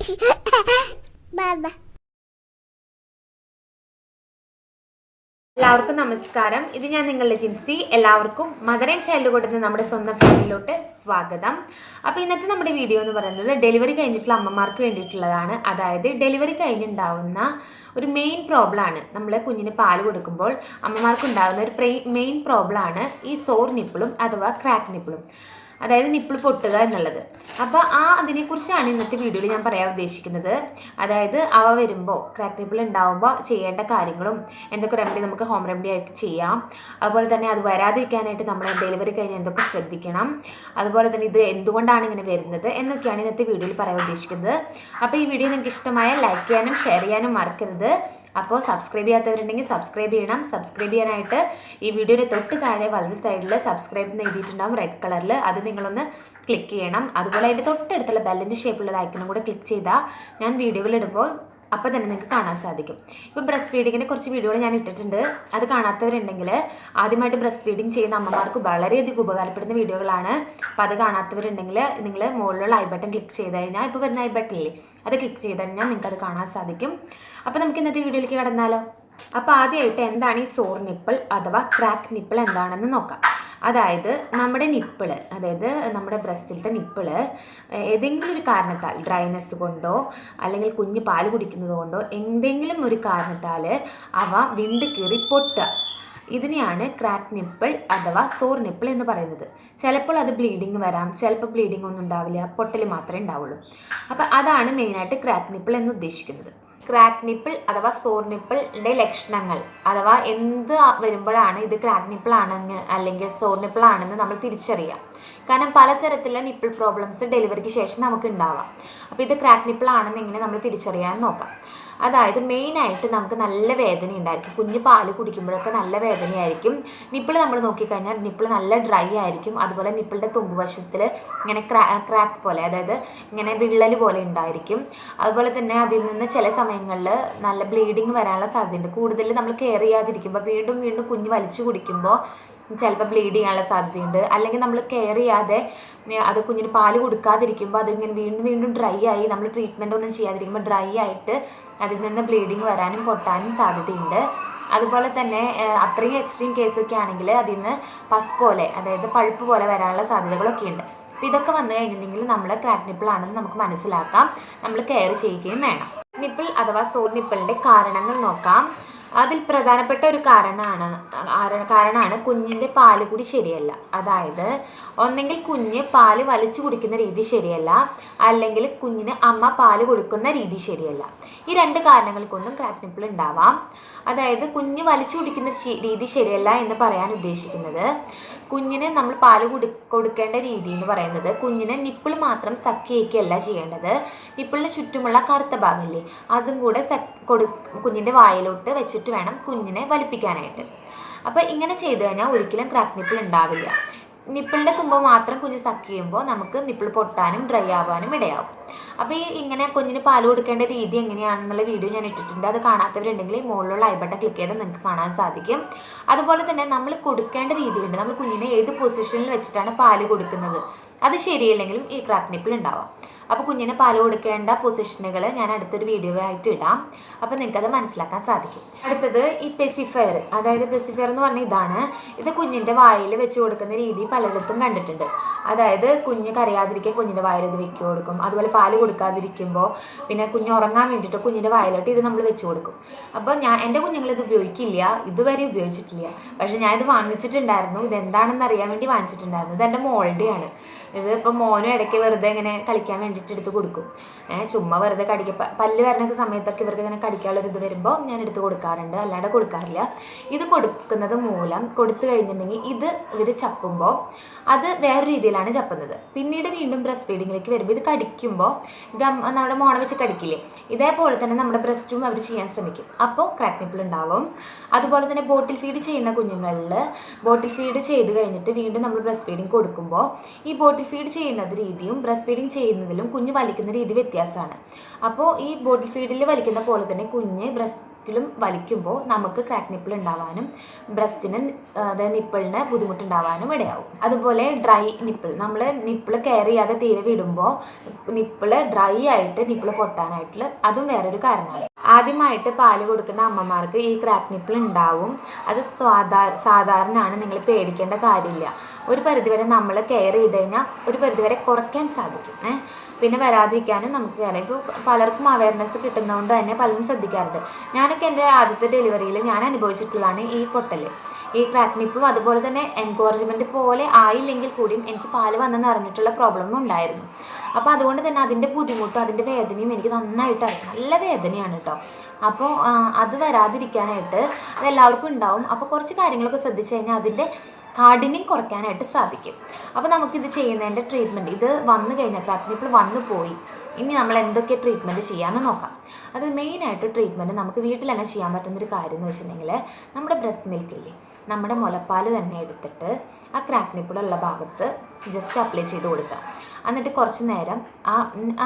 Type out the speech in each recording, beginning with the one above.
എല്ലാവർക്കും നമസ്കാരം. ഇത് ഞാൻ നിങ്ങളുടെ ജിൻസി. എല്ലാവർക്കും മദർ ആൻഡ് ചൈൽഡ് കൊടുത്ത് നമ്മുടെ സ്വന്തം ഫാമിലിയിലോട്ട് സ്വാഗതം. അപ്പോൾ ഇന്നത്തെ നമ്മുടെ വീഡിയോ എന്ന് പറയുന്നത് ഡെലിവറി കഴിഞ്ഞിട്ടുള്ള അമ്മമാർക്ക് വേണ്ടിയിട്ടുള്ളതാണ്. അതായത് ഡെലിവറി കഴിഞ്ഞുണ്ടാവുന്ന ഒരു മെയിൻ പ്രോബ്ലം ആണ്. നമ്മൾ കുഞ്ഞിന് പാൽ കൊടുക്കുമ്പോൾ അമ്മമാർക്ക് ഉണ്ടാകുന്ന ഒരു മെയിൻ പ്രോബ്ലം ആണ് ഈ സോർ നിപ്പിളും അഥവാ ക്രാക്ക് നിപ്പിളും അതായത് നിപ്പിൾ പൊട്ടുക എന്നുള്ളത്. അപ്പോൾ ആ അതിനെക്കുറിച്ചാണ് ഇന്നത്തെ വീഡിയോയിൽ ഞാൻ പറയാൻ ഉദ്ദേശിക്കുന്നത്. അതായത് അവ വരുമ്പോൾ ക്രാക്ക് നിപ്പിൾ ഉണ്ടാവുമ്പോൾ ചെയ്യേണ്ട കാര്യങ്ങളും എന്തൊക്കെ റെമഡി നമുക്ക് ഹോം റെമഡി ആയിട്ട് ചെയ്യാം. അതുപോലെ തന്നെ അത് വരാതിരിക്കാനായിട്ട് നമ്മൾ ഡെലിവറി കഴിഞ്ഞ് എന്തൊക്കെ ശ്രദ്ധിക്കണം. അതുപോലെ തന്നെ ഇത് എന്തുകൊണ്ടാണ് ഇങ്ങനെ വരുന്നത് എന്നൊക്കെയാണ് ഇന്നത്തെ വീഡിയോയിൽ പറയാൻ ഉദ്ദേശിക്കുന്നത്. അപ്പോൾ ഈ വീഡിയോ നിങ്ങൾക്ക് ഇഷ്ടമായ ലൈക്ക് ചെയ്യാനും ഷെയർ ചെയ്യാനും മറക്കരുത്. അപ്പോൾ സബ്സ്ക്രൈബ് ചെയ്യാത്തവരുണ്ടെങ്കിൽ സബ്സ്ക്രൈബ് ചെയ്യണം. സബ്സ്ക്രൈബ് ചെയ്യാനായിട്ട് ഈ വീഡിയോയുടെ തൊട്ട് താഴെ വലത് സൈഡിൽ സബ്സ്ക്രൈബ് എന്ന് റെഡ് കളറിൽ അത് നിങ്ങളൊന്ന് ക്ലിക്ക് ചെയ്യണം. അതുപോലെ അതിന്റെ തൊട്ടടുത്തുള്ള ബെല്ലിന്റെ ഷേപ്പിലുള്ള ഐക്കണും കൂടെ ക്ലിക്ക് ചെയ്താൽ ഞാൻ വീഡിയോകൾ ഇടുമ്പോൾ അപ്പോൾ തന്നെ നിങ്ങൾക്ക് കാണാൻ സാധിക്കും. ഇപ്പോൾ ബ്രസ്റ്റ് ഫീഡിങ്ങിനെ കുറച്ച് വീഡിയോകൾ ഞാൻ ഇട്ടിട്ടുണ്ട്. അത് കാണാത്തവരുണ്ടെങ്കിൽ ആദ്യമായിട്ട് ബ്രസ്റ്റ് ഫീഡിങ് ചെയ്യുന്ന അമ്മമാർക്ക് വളരെയധികം ഉപകാരപ്പെടുന്ന വീഡിയോകളാണ് അപ്പോൾ അത് കാണാത്തവരുണ്ടെങ്കിൽ നിങ്ങൾ മുകളിലുള്ള ഐ ബട്ടൺ ക്ലിക്ക് ചെയ്ത് കഴിഞ്ഞാൽ ഇപ്പോൾ വരുന്ന ഐ ബട്ടൺ ഇല്ലേ? അത് ക്ലിക്ക് ചെയ്ത് കഴിഞ്ഞാൽ നിങ്ങൾക്ക് അത് കാണാൻ സാധിക്കും. അപ്പോൾ നമുക്ക് ഇന്നത്തെ വീഡിയോയിലേക്ക് കടന്നാലോ? അപ്പോൾ ആദ്യമായിട്ട് എന്താണ് ഈ സോർ നിപ്പിൾ അഥവാ ക്രാക്ക് നിപ്പിൾ എന്താണെന്ന് നോക്കാം. അതായത് നമ്മുടെ നിപ്പിൾ അതായത് നമ്മുടെ ബ്രസ്റ്റിലത്തെ നിപ്പിൾ ഏതെങ്കിലും ഒരു കാരണത്താൽ ഡ്രൈനെസ് കൊണ്ടോ അല്ലെങ്കിൽ കുഞ്ഞ് പാൽ കുടിക്കുന്നത് കൊണ്ടോ എന്തെങ്കിലും ഒരു കാരണത്താൽ അവ വിണ്ട് കീറി പൊട്ടുക. ഇതിനെയാണ് ക്രാക്ക് നിപ്പിൾ അഥവാ സോർ നിപ്പിൾ എന്ന് പറയുന്നത്. ചിലപ്പോൾ അത് ബ്ലീഡിങ് വരാം ചിലപ്പോൾ ബ്ലീഡിംഗ് ഒന്നും ഉണ്ടാവില്ല പൊട്ടൽ മാത്രമേ ഉണ്ടാവുള്ളൂ. അപ്പോൾ അതാണ് മെയിനായിട്ട് ക്രാക്ക് നിപ്പിൾ എന്ന് ഉദ്ദേശിക്കുന്നത്. ക്രാക്ക് നിപ്പിൾ അഥവാ സോർ നിപ്പിളിന്റെ ലക്ഷണങ്ങൾ. അഥവാ എന്ത് വരുമ്പോഴാണ് ഇത് ക്രാക്ക് നിപ്പിൾ ആണെന്ന് അല്ലെങ്കിൽ സോർ നിപ്പിൾ ആണെന്ന് നമ്മൾ തിരിച്ചറിയാം കാരണം പലതരത്തിലുള്ള നിപ്പിൾ പ്രോബ്ലംസ് ഡെലിവറിക്ക് ശേഷം നമുക്ക് ഉണ്ടാവാം. അപ്പോൾ ഇത് ക്രാക്ക് നിപ്പിൾ ആണെന്ന് എങ്ങനെ നമ്മൾ തിരിച്ചറിയാൻ നോക്കാം. അതായത് മെയിനായിട്ട് നമുക്ക് നല്ല വേദന ഉണ്ടായിരിക്കും. കുഞ്ഞ് പാൽ കുടിക്കുമ്പോഴൊക്കെ നല്ല വേദനയായിരിക്കും. നിപ്പിൾ നമ്മൾ നോക്കിക്കഴിഞ്ഞാൽ നിപ്പിൾ നല്ല ഡ്രൈ ആയിരിക്കും. അതുപോലെ നിപ്പിളിന്റെ തുമ്പുവശത്തിൽ ഇങ്ങനെ ക്രാക്ക് പോലെ അതായത് ഇങ്ങനെ വിള്ളൽ പോലെ ഉണ്ടായിരിക്കും. അതുപോലെ തന്നെ അതിൽ നിന്ന് ചില സമയങ്ങളിൽ നല്ല ബ്ലീഡിങ് വരാനുള്ള സാധ്യതയുണ്ട്. കൂടുതൽ നമ്മൾ കെയർ ചെയ്യാതിരിക്കുമ്പോൾ വീണ്ടും വീണ്ടും കുഞ്ഞ് വലിച്ചു കുടിക്കുമ്പോൾ ചിലപ്പോൾ ബ്ലീഡ് ചെയ്യാനുള്ള സാധ്യതയുണ്ട്. അല്ലെങ്കിൽ നമ്മൾ കെയർ ചെയ്യാതെ അത് കുഞ്ഞിന് പാൽ കൊടുക്കാതിരിക്കുമ്പോൾ അതിങ്ങനെ വീണ്ടും വീണ്ടും ഡ്രൈ ആയി നമ്മൾ ട്രീറ്റ്മെന്റ് ഒന്നും ചെയ്യാതിരിക്കുമ്പോൾ ഡ്രൈ ആയിട്ട് അതിൽ നിന്ന് ബ്ലീഡിങ് വരാനും പൊട്ടാനും സാധ്യതയുണ്ട്. അതുപോലെ തന്നെ അത്രയും എക്സ്ട്രീം കേസൊക്കെ ആണെങ്കിൽ അതിൽ നിന്ന് പസ് പോലെ അതായത് പഴുപ്പ് പോലെ വരാനുള്ള സാധ്യതകളൊക്കെ ഉണ്ട്. അപ്പോൾ ഇതൊക്കെ വന്നു കഴിഞ്ഞിട്ടുണ്ടെങ്കിൽ നമ്മൾ ക്രാക്ക് നിപ്പിൾ ആണെന്ന് നമുക്ക് മനസ്സിലാക്കാം. നമ്മൾ കെയർ ചെയ്യുകയും വേണം. നിപ്പിൾ അഥവാ സോർ നിപ്പിളിന്റെ കാരണങ്ങൾ നോക്കാം. അതിൽ പ്രധാനപ്പെട്ട ഒരു കാരണമാണ് കാരണമാണ് കുഞ്ഞിന്റെ പാൽ കൂടി ശരിയല്ല. അതായത് ഒന്നെങ്കിൽ കുഞ്ഞ് പാൽ വലിച്ചു കുടിക്കുന്ന രീതി ശരിയല്ല അല്ലെങ്കിൽ കുഞ്ഞിന് അമ്മ പാൽ കൊടുക്കുന്ന രീതി ശരിയല്ല. ഈ രണ്ട് കാരണങ്ങൾ കൊണ്ടും ക്രാക്ക് നിപ്പിൾ ഉണ്ടാവാം. അതായത് കുഞ്ഞ് വലിച്ചു കുടിക്കുന്ന രീതി ശരിയല്ല എന്ന് പറയാൻ ഉദ്ദേശിക്കുന്നത്. കുഞ്ഞിന് നമ്മൾ പാൽ കൊടു കൊടുക്കേണ്ട രീതി എന്ന് പറയുന്നത് കുഞ്ഞിന് നിപ്പിൾ മാത്രം സക്കിയേക്കല്ല ചെയ്യേണ്ടത്. നിപ്പിളിന് ചുറ്റുമുള്ള കറുത്ത ഭാഗമില്ലേ അതും കൂടെ സ കൊടു കുഞ്ഞിന്റെ വായിലോട്ട് വെച്ചിട്ട് വേണം കുഞ്ഞിനെ വലിപ്പിക്കാനായിട്ട്. അപ്പോൾ ഇങ്ങനെ ചെയ്തു കഴിഞ്ഞാൽ ഒരിക്കലും ക്രാക്ക് നിപ്പിൾ ഉണ്ടാവില്ല. നിപ്പിളിന്റെ തുമ്പ് മാത്രം കുഞ്ഞ് ചെയ്യുമ്പോൾ നമുക്ക് നിപ്പിൾ പൊട്ടാനും ഡ്രൈ ആവാനും ഇടയാവും. അപ്പോൾ ഈ ഇങ്ങനെ കുഞ്ഞിന് പാൽ കൊടുക്കേണ്ട രീതി എങ്ങനെയാണെന്നുള്ള വീഡിയോ ഞാൻ ഇട്ടിട്ടുണ്ട്. അത് കാണാത്തവരുണ്ടെങ്കിൽ മുകളിലുള്ള ഐ ബട്ടൺ ക്ലിക്ക് ചെയ്താൽ നിങ്ങൾക്ക് കാണാൻ സാധിക്കും. അതുപോലെ തന്നെ നമ്മൾ കൊടുക്കേണ്ട രീതിയുണ്ട് നമ്മൾ കുഞ്ഞിനെ ഏത് പൊസിഷനിൽ വെച്ചിട്ടാണ് പാൽ കൊടുക്കുന്നത്? അത് ശരിയല്ലെങ്കിലും ഈ ക്രാക്ക് നിപ്പിൾ ഉണ്ടാവാം. അപ്പോൾ കുഞ്ഞിന് പാൽ കൊടുക്കേണ്ട പൊസിഷനുകൾ ഞാൻ അടുത്തൊരു വീഡിയോ ആയിട്ട് ഇടാം. അപ്പോൾ നിങ്ങൾക്കത് മനസ്സിലാക്കാൻ സാധിക്കും. അടുത്തത് ഈ പെസിഫയർ അതായത് പെസിഫയർ എന്ന് പറഞ്ഞ ഇതാണ്. ഇത് കുഞ്ഞിന്റെ വായിൽ വെച്ച് കൊടുക്കുന്ന രീതി പലയിടത്തും കണ്ടിട്ടുണ്ട്. അതായത് കുഞ്ഞ് കരയാതിരിക്കാൻ കുഞ്ഞിന്റെ വായിൽ ഇത് വെക്കി കൊടുക്കും. അതുപോലെ പാൽ കൊടുക്കാതിരിക്കുമ്പോൾ പിന്നെ കുഞ്ഞ് ഉറങ്ങാൻ വേണ്ടിയിട്ട് കുഞ്ഞിന്റെ വായിലോട്ട് ഇത് നമ്മൾ വെച്ച് കൊടുക്കും. അപ്പോൾ ഞാൻ എന്റെ കുഞ്ഞുങ്ങൾ ഇത് ഉപയോഗിക്കില്ല. ഇതുവരെ ഉപയോഗിച്ചിട്ടില്ല. പക്ഷേ ഞാൻ ഇത് വാങ്ങിച്ചിട്ടുണ്ടായിരുന്നു. ഇത് എന്താണെന്ന് അറിയാൻ വേണ്ടി വാങ്ങിച്ചിട്ടുണ്ടായിരുന്നു. ഇത് എന്റെ മോളുടെയാണ്. ഇത് ഇപ്പം മോനും ഇടയ്ക്ക് വെറുതെ ഇങ്ങനെ കളിക്കാൻ വേണ്ടിയിട്ട് എടുത്ത് കൊടുക്കും ചുമ്മാ വെറുതെ കടിക്ക. പല്ല് വരണ സമയത്തൊക്കെ ഇവർക്ക് ഇങ്ങനെ കടിക്കാനുള്ളൊരു ഇത് വരുമ്പോൾ ഞാൻ എടുത്ത് കൊടുക്കാറുണ്ട്. അല്ലാതെ കൊടുക്കാറില്ല. ഇത് കൊടുക്കുന്നത് മൂലം കൊടുത്തു കഴിഞ്ഞിട്ടുണ്ടെങ്കിൽ ഇത് ഇവർ ചപ്പുമ്പോൾ അത് വേറെ രീതിയിലാണ് ചപ്പുന്നത്. പിന്നീട് വീണ്ടും ബ്രസ്റ്റ് ഫീഡിങ്ങിലേക്ക് വരുമ്പോൾ ഇത് കടിക്കുമ്പോൾ ഇത് നമ്മുടെ മോണ വെച്ച് കടിക്കില്ലേ? ഇതേപോലെ തന്നെ നമ്മുടെ ബ്രസ്റ്റും അവർ ചെയ്യാൻ ശ്രമിക്കും. അപ്പോൾ ക്രാക്ക് നിപ്പിൾ ഉണ്ടാവും. അതുപോലെ തന്നെ ബോട്ടിൽ ഫീഡ് ചെയ്യുന്ന കുഞ്ഞുങ്ങളിൽ ബോട്ടിൽ ഫീഡ് ചെയ്ത് കഴിഞ്ഞിട്ട് വീണ്ടും നമ്മൾ ബ്രസ്റ്റ് ഫീഡിങ് കൊടുക്കുമ്പോൾ ഈ ബോട്ടിൽ ഫീഡ് ചെയ്യുന്നത് രീതിയും ബ്രസ്റ്റ് ഫീഡിങ് ചെയ്യുന്നതിലും കുഞ്ഞ് വലിക്കുന്ന രീതി വ്യത്യാസമാണ്. അപ്പോൾ ഈ ബോട്ടിൽ ഫീഡിൽ വലിക്കുന്ന പോലെ തന്നെ കുഞ്ഞ് ബ്രസ്റ്റ് ബ്രസ്റ്റിലും വലിക്കുമ്പോൾ നമുക്ക് ക്രാക്ക് നിപ്പിൾ ഉണ്ടാവാനും ബ്രസ്റ്റിന് അതായത് നിപ്പിളിന് ബുദ്ധിമുട്ടുണ്ടാവാനും ഇടയാവും. അതുപോലെ ഡ്രൈ നിപ്പിൾ നമ്മൾ നിപ്പിൾ കെയർ ചെയ്യാതെ തീരെ വിടുമ്പോൾ നിപ്പിൾ ഡ്രൈ ആയിട്ട് നിപ്പിൾ പൊട്ടാനായിട്ടുള്ള അതും വേറൊരു കാരണമാണ്. ആദ്യമായിട്ട് പാൽ കൊടുക്കുന്ന അമ്മമാർക്ക് ഈ ക്രാക്ക് നിപ്പിൾ ഉണ്ടാവും. അത് സാധാ സാധാരണയാണ് നിങ്ങൾ പേടിക്കേണ്ട കാര്യമില്ല. ഒരു പരിധിവരെ നമ്മൾ കെയർ ചെയ്ത് കഴിഞ്ഞാൽ ഒരു പരിധിവരെ കുറയ്ക്കാൻ സാധിക്കും. പിന്നെ വരാതിരിക്കാനും നമുക്ക് കയറാം ഇപ്പോൾ പലർക്കും അവയർനെസ് കിട്ടുന്നതുകൊണ്ട് തന്നെ പലരും ശ്രദ്ധിക്കാറുണ്ട്. ഞാനൊക്കെ എന്റെ ആദ്യത്തെ ഡെലിവറിയിൽ ഞാൻ അനുഭവിച്ചിട്ടുള്ളതാണ് ഈ പൊട്ടൽ. ഈ ക്രാക്ക് നിപ്പും അതുപോലെ തന്നെ എൻകറേജ്മെന്റ് പോലെ ആയില്ലെങ്കിൽ കൂടിയും എനിക്ക് പാൽ വന്നെന്ന് അറിഞ്ഞിട്ടുള്ള പ്രോബ്ലമും ഉണ്ടായിരുന്നു. അപ്പോൾ അതുകൊണ്ട് തന്നെ അതിന്റെ ബുദ്ധിമുട്ടും അതിന്റെ വേദനയും എനിക്ക് നന്നായിട്ട് അറിയാം നല്ല വേദനയാണ് കേട്ടോ അപ്പോൾ അത് വരാതിരിക്കാനായിട്ട് അതെല്ലാവർക്കും ഉണ്ടാവും. അപ്പോൾ കുറച്ച് കാര്യങ്ങളൊക്കെ ശ്രദ്ധിച്ചു കഴിഞ്ഞാൽ അതിന്റെ കാഠിന്യം കുറയ്ക്കാനായിട്ട് സാധിക്കും. അപ്പോൾ നമുക്കിത് ചെയ്യുന്നതിന്റെ ട്രീറ്റ്മെന്റ് ഇത് വന്നു കഴിഞ്ഞാൽ ക്രാക്ക് നിപ്പിൾ വന്നു പോയി. ഇനി നമ്മൾ എന്തൊക്കെ ട്രീറ്റ്മെന്റ് ചെയ്യാമെന്ന് നോക്കാം. അത് മെയിനായിട്ട് ട്രീറ്റ്മെന്റ് നമുക്ക് വീട്ടിൽ തന്നെ ചെയ്യാൻ പറ്റുന്നൊരു കാര്യം എന്ന് വെച്ചിട്ടുണ്ടെങ്കിൽ നമ്മുടെ ബ്രസ്റ്റ് മിൽക്ക് ഇല്ലേ നമ്മുടെ മുലപ്പാൽ തന്നെ എടുത്തിട്ട് ആ ക്രാക്ക് നിപ്പിളുള്ള ഭാഗത്ത് ജസ്റ്റ് അപ്ലൈ ചെയ്ത് കൊടുക്കുക. എന്നിട്ട് കുറച്ച് നേരം ആ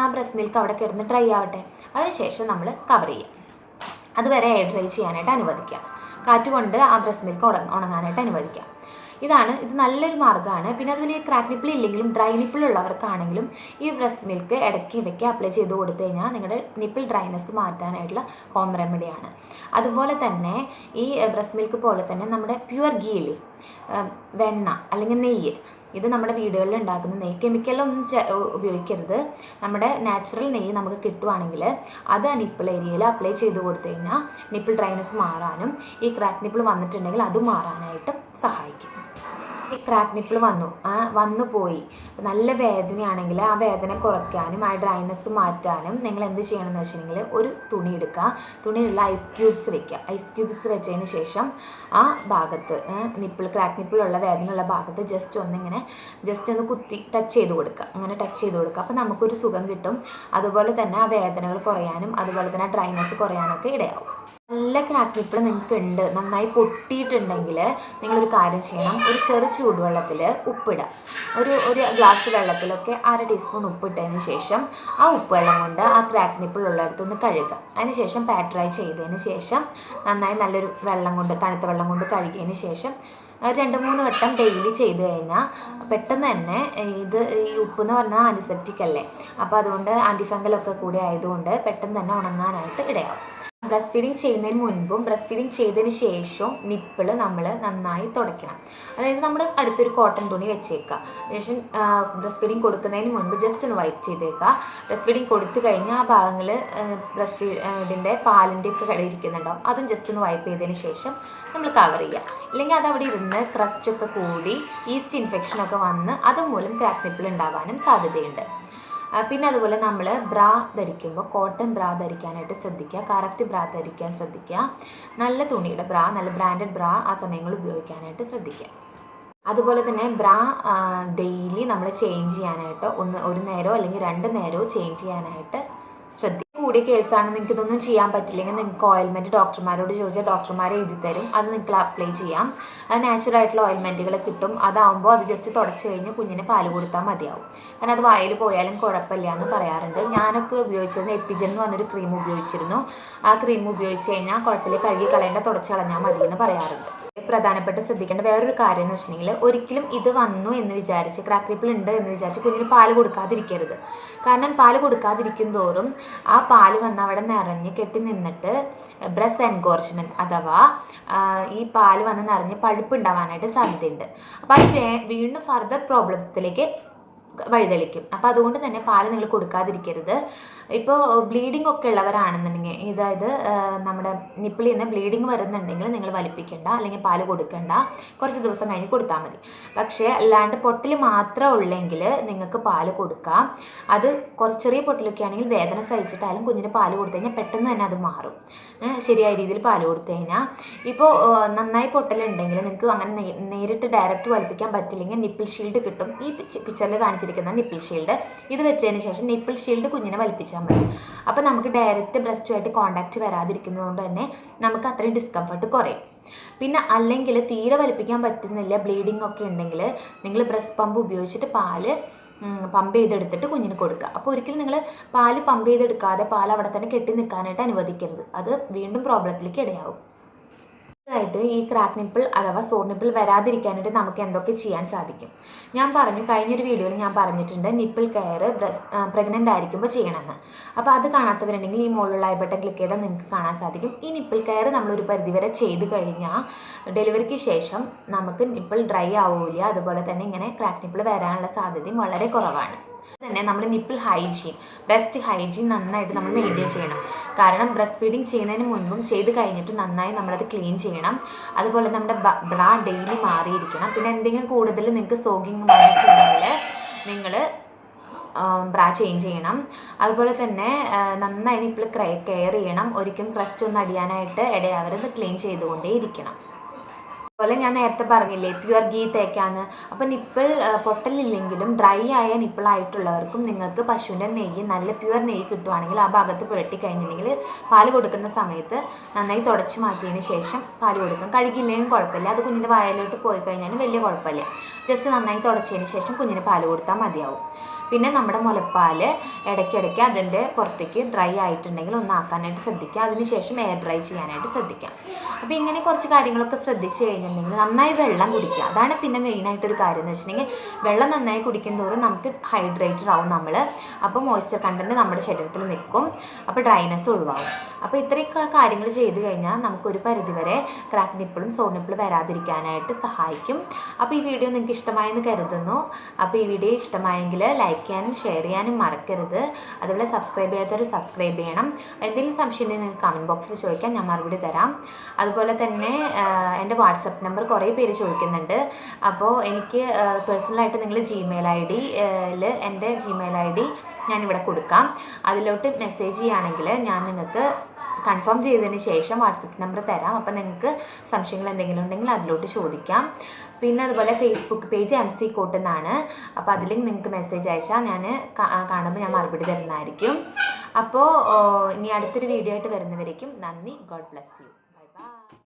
ആ ബ്രസ്റ്റ് മിൽക്ക് അവിടെ കിടന്ന് ഡ്രൈ ആവട്ടെ. അതിനുശേഷം നമ്മൾ കവർ ചെയ്യും. അതുവരെ എയർ ഡ്രൈ ചെയ്യാനായിട്ട് അനുവദിക്കാം. കാറ്റ് കൊണ്ട് ആ ബ്രസ്റ്റ് മിൽക്ക് ഉണ ഉണങ്ങാനായിട്ട് അനുവദിക്കാം. ഇതാണ് ഇത് നല്ലൊരു മാർഗമാണ്. പിന്നെ അതുപോലെ ഈ ക്രാക്ക് നിപ്പിൾ ഇല്ലെങ്കിലും ഡ്രൈ നിപ്പിൾ ഉള്ളവർക്കാണെങ്കിലും ഈ ബ്രസ്റ്റ് മിൽക്ക് ഇടയ്ക്ക് ഇടയ്ക്ക് അപ്ലൈ ചെയ്ത് കൊടുത്തു കഴിഞ്ഞാൽ നിങ്ങളുടെ നിപ്പിൾ ഡ്രൈനെസ് മാറ്റാനായിട്ടുള്ള ഹോം റെമഡിയാണ് അതുപോലെ തന്നെ ഈ ബ്രസ്റ്റ് മിൽക്ക് പോലെ തന്നെ നമ്മുടെ പ്യുവർ ഗീൽ വെണ്ണ അല്ലെങ്കിൽ നെയ്യ് ഇത് നമ്മുടെ വീടുകളിൽ ഉണ്ടാക്കുന്ന നെയ്യ് കെമിക്കലൊന്നും ഉപയോഗിക്കരുത്. നമ്മുടെ നാച്ചുറൽ നെയ്യ് നമുക്ക് കിട്ടുവാണെങ്കിൽ അത് നിപ്പിൾ ഏരിയയിൽ അപ്ലൈ ചെയ്ത് കൊടുത്തു കഴിഞ്ഞാൽ നിപ്പിൾ ഡ്രൈനസ് മാറാനും ഈ ക്രാക്ക് നിപ്പിൾ വന്നിട്ടുണ്ടെങ്കിൽ അത് മാറാനായിട്ട് സഹായിക്കും. ക്രാക്ക് നിപ്പിൾ വന്നു. ആ വന്നു പോയി. നല്ല വേദനയാണെങ്കിൽ ആ വേദന കുറയ്ക്കാനും ആ ഡ്രൈനസ് മാറ്റാനും നിങ്ങൾ എന്ത് ചെയ്യണം എന്ന് വെച്ചിട്ടുണ്ടെങ്കിൽ ഒരു തുണി എടുക്കുക. തുണിയിലുള്ള ഐസ് ക്യൂബ്സ് വെക്കുക. ഐസ് ക്യൂബ്സ് വെച്ചതിന് ശേഷം ആ ഭാഗത്ത് നിപ്പിൾ ക്രാക്ക് നിപ്പിളുള്ള വേദനയുള്ള ഭാഗത്ത് ജസ്റ്റ് ഒന്നിങ്ങനെ ജസ്റ്റ് ഒന്ന് കുത്തി ടച്ച് ചെയ്ത് കൊടുക്കുക. അങ്ങനെ ടച്ച് ചെയ്ത് കൊടുക്കുക. അപ്പോൾ നമുക്കൊരു സുഖം കിട്ടും. അതുപോലെ തന്നെ ആ വേദനകൾ കുറയാനും അതുപോലെ തന്നെ ആ ഡ്രൈനസ് കുറയാനൊക്കെ ഇടയാവും. നല്ല ക്രാക്ക് നിപ്പിൾ നിങ്ങൾക്ക് ഉണ്ട് നന്നായി പൊട്ടിയിട്ടുണ്ടെങ്കിൽ നിങ്ങളൊരു കാര്യം ചെയ്യണം. ഒരു ചെറു ചൂടുവെള്ളത്തിൽ ഉപ്പിടുക ഒരു ഒരു ഗ്ലാസ് വെള്ളത്തിലൊക്കെ അര ടീസ്പൂൺ ഉപ്പിട്ടതിന് ശേഷം ആ ഉപ്പുവെള്ളം കൊണ്ട് ആ ക്രാക്ക് നിപ്പിൾ ഉള്ളിടത്തൊന്ന് കഴുകുക അതിന് ശേഷം പാറ്ററായി ചെയ്തതിന് ശേഷം നന്നായി നല്ലൊരു വെള്ളം കൊണ്ട് തണുത്ത വെള്ളം കൊണ്ട് കഴുകിയതിന് ശേഷം രണ്ട് മൂന്ന് വട്ടം ഡെയിലി ചെയ്ത് കഴിഞ്ഞാൽ പെട്ടെന്ന് തന്നെ ഇത് ഈ ഉപ്പ് എന്ന് പറഞ്ഞാൽ ആന്റിസെപ്റ്റിക് അല്ലേ? അപ്പോൾ അതുകൊണ്ട് ആന്റിഫംഗലൊക്കെ കൂടി ആയതുകൊണ്ട് പെട്ടെന്ന് തന്നെ ഉണങ്ങാനായിട്ട് ഇടയാവും. ബ്രസ്റ്റ് ഫീഡിങ് ചെയ്യുന്നതിന് മുൻപും ബ്രസ്റ്റ് ഫീഡിങ് ചെയ്തതിന് ശേഷവും നിപ്പിൾ നമ്മൾ നന്നായി തുടയ്ക്കണം. അതായത് നമ്മൾ അടുത്തൊരു കോട്ടൺ തുണി വെച്ചേക്കുക. അതിനുശേഷം ബ്രസ്റ്റ് ഫീഡിങ് കൊടുക്കുന്നതിന് മുൻപ് ജസ്റ്റ് ഒന്ന് വൈപ്പ് ചെയ്തേക്കുക. ബ്രസ്റ്റ് ഫീഡിങ് കൊടുത്തു കഴിഞ്ഞാൽ ആ ഭാഗങ്ങൾ ബ്രസ്റ്റ് ഫീഡിന്റെ പാലിന്റെ ഒക്കെ കടയിൽ ഇരിക്കുന്നുണ്ടാവും അതും ജസ്റ്റ് ഒന്ന് വൈപ്പ് ചെയ്തതിന് ശേഷം നമ്മൾ കവർ ചെയ്യുക. ഇല്ലെങ്കിൽ അത് അവിടെ ഇരുന്ന് ക്രസ്റ്റൊക്കെ കൂടി ഈസ്റ്റ് ഇൻഫെക്ഷനൊക്കെ വന്ന് അതുമൂലം ക്രാക്ക് നിപ്പിൾ ഉണ്ടാവാനും സാധ്യതയുണ്ട്. പിന്നെ അതുപോലെ നമ്മൾ ബ്രാ ധരിക്കുമ്പോൾ കോട്ടൺ ബ്രാ ധരിക്കാനായിട്ട് ശ്രദ്ധിക്കുക കറക്റ്റ് ബ്രാ ധരിക്കാൻ ശ്രദ്ധിക്കുക നല്ല തുണിയുടെ ബ്രാ നല്ല ബ്രാൻഡഡ് ബ്രാ ആ സമയങ്ങളിൽ ഉപയോഗിക്കാനായിട്ട് ശ്രദ്ധിക്കുക. അതുപോലെ തന്നെ ബ്രാ ഡെയിലി നമ്മൾ ചേഞ്ച് ചെയ്യാനായിട്ട് ഒന്ന് ഒരു നേരോ അല്ലെങ്കിൽ രണ്ട് നേരോ ചേഞ്ച് ചെയ്യാനായിട്ട് ശ്രദ്ധിക്കുക. കൂടിയ കേസാണ് നിങ്ങൾക്ക് ഇതൊന്നും ചെയ്യാൻ പറ്റില്ലെങ്കിൽ നിങ്ങൾക്ക് ഓയിൽമെന്റ് ഡോക്ടർമാരോട് ചോദിച്ചാൽ ഡോക്ടർമാർ എഴുതി തരും. അത് നിങ്ങൾക്ക് അപ്ലൈ ചെയ്യാം. അത് നാച്ചുറൽ ആയിട്ടുള്ള ഓയിൽമെന്റുകൾ കിട്ടും. അതാവുമ്പോൾ അത് ജസ്റ്റ് തുടച്ച് കഴിഞ്ഞ് കുഞ്ഞിന് പാൽ കൊടുത്താൽ മതിയാവും. കാരണം അത് വായിൽ പോയാലും കുഴപ്പമില്ല എന്ന് പറയാറുണ്ട്. ഞാനൊക്കെ ഉപയോഗിച്ചിരുന്ന എപ്പിജൻ എന്ന് പറഞ്ഞൊരു ക്രീം ഉപയോഗിച്ചിരുന്നു. ആ ക്രീം ഉപയോഗിച്ച് കഴിഞ്ഞാൽ കുഴപ്പമില്ല. കഴുകി കളയേണ്ട തുടച്ച് കളഞ്ഞാൽ മതി എന്ന് പറയാറുണ്ട്. പ്രധാനപ്പെട്ട് ശ്രദ്ധിക്കേണ്ട വേറൊരു കാര്യം എന്ന് വെച്ചിട്ടുണ്ടെങ്കിൽ ഒരിക്കലും ഇത് വന്നു എന്ന് വിചാരിച്ച് ക്രാക്ക് റിപ്പിൾ ഉണ്ട് എന്ന് വിചാരിച്ച് കുഞ്ഞിന് പാൽ കൊടുക്കാതിരിക്കരുത്. കാരണം പാൽ കൊടുക്കാതിരിക്കും തോറും ആ പാൽ വന്ന് അവിടെ നിറഞ്ഞ് കെട്ടി നിന്നിട്ട് ബ്രസ് എൻകോർജ്മെന്റ് അഥവാ ഈ പാൽ വന്ന് നിറഞ്ഞ് പഴുപ്പ് ഉണ്ടാവാനായിട്ട് സാധ്യതയുണ്ട്. അപ്പോൾ അത് വീണ്ടും ഫർദർ പ്രോബ്ലത്തിലേക്ക് വഴിതെളിക്കും അപ്പോൾ അതുകൊണ്ട് തന്നെ പാൽ നിങ്ങൾ കൊടുക്കാതിരിക്കരുത്. ഇപ്പോൾ ബ്ലീഡിംഗ് ഒക്കെ ഉള്ളവരാണെന്നുണ്ടെങ്കിൽ അതായത് നമ്മുടെ നിപ്പിളിൽ നിന്ന് ബ്ലീഡിങ് വരുന്നുണ്ടെങ്കിൽ നിങ്ങൾ വലിപ്പിക്കേണ്ട അല്ലെങ്കിൽ പാൽ കൊടുക്കേണ്ട. കുറച്ച് ദിവസം കഴിഞ്ഞ് കൊടുത്താൽ മതി. പക്ഷേ അല്ലാണ്ട് പൊട്ടിൽ മാത്രം ഉള്ളെങ്കിൽ നിങ്ങൾക്ക് പാൽ കൊടുക്കാം. അത് കുറച്ച് ചെറിയ പൊട്ടിലൊക്കെ ആണെങ്കിൽ വേദന സഹിച്ചിട്ടാലും കുഞ്ഞിന് പാൽ കൊടുത്തു കഴിഞ്ഞാൽ പെട്ടെന്ന് തന്നെ അത് മാറും. ശരിയായ രീതിയിൽ പാൽ കൊടുത്തു കഴിഞ്ഞാൽ ഇപ്പോൾ നന്നായി പൊട്ടലുണ്ടെങ്കിൽ നിങ്ങൾക്ക് അങ്ങനെ നേരിട്ട് ഡയറക്റ്റ് വലിപ്പിക്കാൻ പറ്റില്ലെങ്കിൽ നിപ്പിൾ ഷീൽഡ് കിട്ടും. ഈ പിക്ചറിൽ കാണിച്ചിരിക്കുന്ന നിപ്പിൾ ഷീൽഡ് ഇത് വെച്ചതിന് ശേഷം നിപ്പിൾ ഷീൽഡ് കുഞ്ഞിനെ വലിപ്പിച്ചാൽ മതി. അപ്പോൾ നമുക്ക് ഡയറക്റ്റ് ബ്രസ്റ്റുമായിട്ട് കോണ്ടാക്ട് വരാതിരിക്കുന്നതുകൊണ്ട് തന്നെ നമുക്ക് അത്രയും ഡിസ്കംഫർട്ട് കുറയും. പിന്നെ അല്ലെങ്കിൽ തീരെ വലിപ്പിക്കാൻ പറ്റുന്നില്ല ബ്ലീഡിംഗ് ഒക്കെ ഉണ്ടെങ്കിൽ നിങ്ങൾ ബ്രസ്റ്റ് പമ്പ് ഉപയോഗിച്ചിട്ട് പാൽ പമ്പ് ചെയ്തെടുത്തിട്ട് കുഞ്ഞിന് കൊടുക്കുക. അപ്പോൾ ഒരിക്കലും നിങ്ങൾ പാൽ പമ്പ് ചെയ്തെടുക്കാതെ പാൽ അവിടെ തന്നെ കെട്ടി നിൽക്കാനായിട്ട് അനുവദിക്കരുത്. അത് വീണ്ടും പ്രോബ്ലത്തിലേക്ക് ഇടയാവും. ആയിട്ട് ഈ ക്രാക്ക് നിപ്പിൾ അഥവാ സോർ നിപ്പിൾ വരാതിരിക്കാനായിട്ട് നമുക്ക് എന്തൊക്കെ ചെയ്യാൻ സാധിക്കും. ഞാൻ പറഞ്ഞു കഴിഞ്ഞൊരു വീഡിയോയിൽ ഞാൻ പറഞ്ഞിട്ടുണ്ട് നിപ്പിൾ കെയർ പ്രഗ്നന്റ് ആയിരിക്കുമ്പോൾ ചെയ്യണമെന്ന്. അപ്പോൾ അത് കാണാത്തവരുണ്ടെങ്കിൽ ഈ മുകളിലുള്ള ഐ ബട്ടൺ ക്ലിക്ക് ചെയ്താൽ നിങ്ങൾക്ക് കാണാൻ സാധിക്കും. ഈ നിപ്പിൾ കെയർ നമ്മളൊരു പരിധിവരെ ചെയ്ത് കഴിഞ്ഞാൽ ഡെലിവറിക്ക് ശേഷം നമുക്ക് നിപ്പിൾ ഡ്രൈ ആവില്ല. അതുപോലെ തന്നെ ഇങ്ങനെ ക്രാക്ക് നിപ്പിൾ വരാനുള്ള സാധ്യതയും വളരെ കുറവാണ്. തന്നെ നമ്മൾ നിപ്പിൾ ഹൈജീൻ ബ്രസ്റ്റ് ഹൈജീൻ നന്നായിട്ട് നമ്മൾ മെയിന്റെയിൻ ചെയ്യണം. കാരണം ബ്രസ്റ്റ് ഫീഡിങ് ചെയ്യുന്നതിന് മുൻപും ചെയ്ത് കഴിഞ്ഞിട്ട് നന്നായി നമ്മളത് ക്ലീൻ ചെയ്യണം. അതുപോലെ നമ്മുടെ ബ്രാ ഡെയിലി മാറിയിരിക്കണം. പിന്നെ എന്തെങ്കിലും കൂടുതൽ നിങ്ങൾക്ക് സോഗിങ് വന്നിട്ടുണ്ടെങ്കിൽ നിങ്ങൾ ബ്രാ ചേഞ്ച് ചെയ്യണം. അതുപോലെ തന്നെ നന്നായി നിപ്പിൾ കെയർ ചെയ്യണം. ഒരിക്കലും ക്രസ്റ്റ് ഒന്നും അടിയാനായിട്ട് ഇടയാവരുത്. ക്ലീൻ ചെയ്തുകൊണ്ടേ ഇരിക്കണം അതുപോലെ ഞാൻ നേരത്തെ പറഞ്ഞില്ലേ പ്യുവർ ഗീ തേക്കാന്ന്. അപ്പം നിപ്പിൾ പൊട്ടലില്ലെങ്കിലും ഡ്രൈ ആയ നിപ്പിൾ ആയിട്ടുള്ളവർക്കും നിങ്ങൾക്ക് പശുവിന്റെ നെയ്യ് നല്ല പ്യുവർ നെയ്യ് കിട്ടുവാണെങ്കിൽ ആ ഭാഗത്ത് പുരട്ടി കഴിഞ്ഞിട്ടുണ്ടെങ്കിൽ പാൽ കൊടുക്കുന്ന സമയത്ത് നന്നായി തുടച്ച് മാറ്റിയതിന് ശേഷം പാൽ കൊടുക്കും. കഴുകില്ലെങ്കിലും കുഴപ്പമില്ല. അത് കുഞ്ഞിന്റെ വായലോട്ട് പോയി കഴിഞ്ഞാലും വലിയ കുഴപ്പമില്ല. ജസ്റ്റ് നന്നായി തുടച്ചതിന് ശേഷം കുഞ്ഞിന് പാൽ കൊടുത്താൽ മതിയാവും. പിന്നെ നമ്മുടെ മുലപ്പാൽ ഇടയ്ക്കിടയ്ക്ക് അതിന്റെ പുറത്തേക്ക് ഡ്രൈ ആയിട്ടുണ്ടെങ്കിൽ ഒന്ന് ആക്കാനായിട്ട് ശ്രദ്ധിക്കുക. അതിനുശേഷം എയർ ഡ്രൈ ചെയ്യാനായിട്ട് ശ്രദ്ധിക്കാം അപ്പോൾ ഇങ്ങനെ കുറച്ച് കാര്യങ്ങളൊക്കെ ശ്രദ്ധിച്ചു കഴിഞ്ഞിട്ടുണ്ടെങ്കിൽ നന്നായി വെള്ളം കുടിക്കുക. അതാണ് പിന്നെ മെയിനായിട്ടൊരു കാര്യം എന്ന് വെച്ചിട്ടുണ്ടെങ്കിൽ വെള്ളം നന്നായി കുടിക്കും തോറും നമുക്ക് ഹൈഡ്രേറ്റഡ് ആവും നമ്മൾ അപ്പോൾ മോയ്സ്ചർ കണ്ടന്റ് നമ്മുടെ ശരീരത്തിൽ നിൽക്കും. അപ്പോൾ ഡ്രൈനെസ് ഒഴിവാകും അപ്പോൾ ഇത്രയൊക്കെ കാര്യങ്ങൾ ചെയ്ത് കഴിഞ്ഞാൽ നമുക്കൊരു പരിധിവരെ ക്രാക്ക് നിപ്പിളും സോൺ നിപ്പിളും വരാതിരിക്കാനായിട്ട് സഹായിക്കും. അപ്പോൾ ഈ വീഡിയോ നിങ്ങൾക്ക് ഇഷ്ടമായെന്ന് കരുതുന്നു. അപ്പോൾ ഈ വീഡിയോ ഇഷ്ടമായെങ്കിൽ ലൈക്ക് ചെയ്യാനും ഷെയർ ചെയ്യാനും മറക്കരുത്. അതുപോലെ സബ്സ്ക്രൈബ് ചെയ്യാത്തവർ സബ്സ്ക്രൈബ് ചെയ്യണം. എന്തെങ്കിലും സംശയം ഉണ്ടെങ്കിൽ നിങ്ങൾക്ക് കമന്റ് ബോക്സിൽ ചോദിക്കാം. ഞാൻ മറുപടി തരാം. അതുപോലെ തന്നെ എന്റെ വാട്സപ്പ് നമ്പർ കുറേ പേര് ചോദിക്കുന്നുണ്ട്. അപ്പോൾ എനിക്ക് പേഴ്സണലായിട്ട് നിങ്ങൾ ജിമെയിൽ ഐ ഡിയിൽ എന്റെ ജിമെയിൽ ഐ ഡി ഞാനിവിടെ കൊടുക്കാം. അതിലോട്ട് മെസ്സേജ് ചെയ്യുകയാണെങ്കിൽ ഞാൻ നിങ്ങൾക്ക് കൺഫേം ചെയ്തതിന് ശേഷം വാട്സപ്പ് നമ്പർ തരാം. അപ്പോൾ നിങ്ങൾക്ക് സംശയങ്ങൾ എന്തെങ്കിലും ഉണ്ടെങ്കിൽ അതിലോട്ട് ചോദിക്കാം. പിന്നെ അതുപോലെ Facebook page M C coat എന്നാണ്. അപ്പോൾ അതിൽ നിങ്ങൾക്ക് മെസ്സേജ് അയച്ചാൽ ഞാൻ കാണുമ്പോൾ ഞാൻ മറുപടി തരുന്നതായിരിക്കും. അപ്പോൾ ഇനി അടുത്തൊരു വീഡിയോ ആയിട്ട് വരുന്നവരേക്കും നന്ദി. God bless you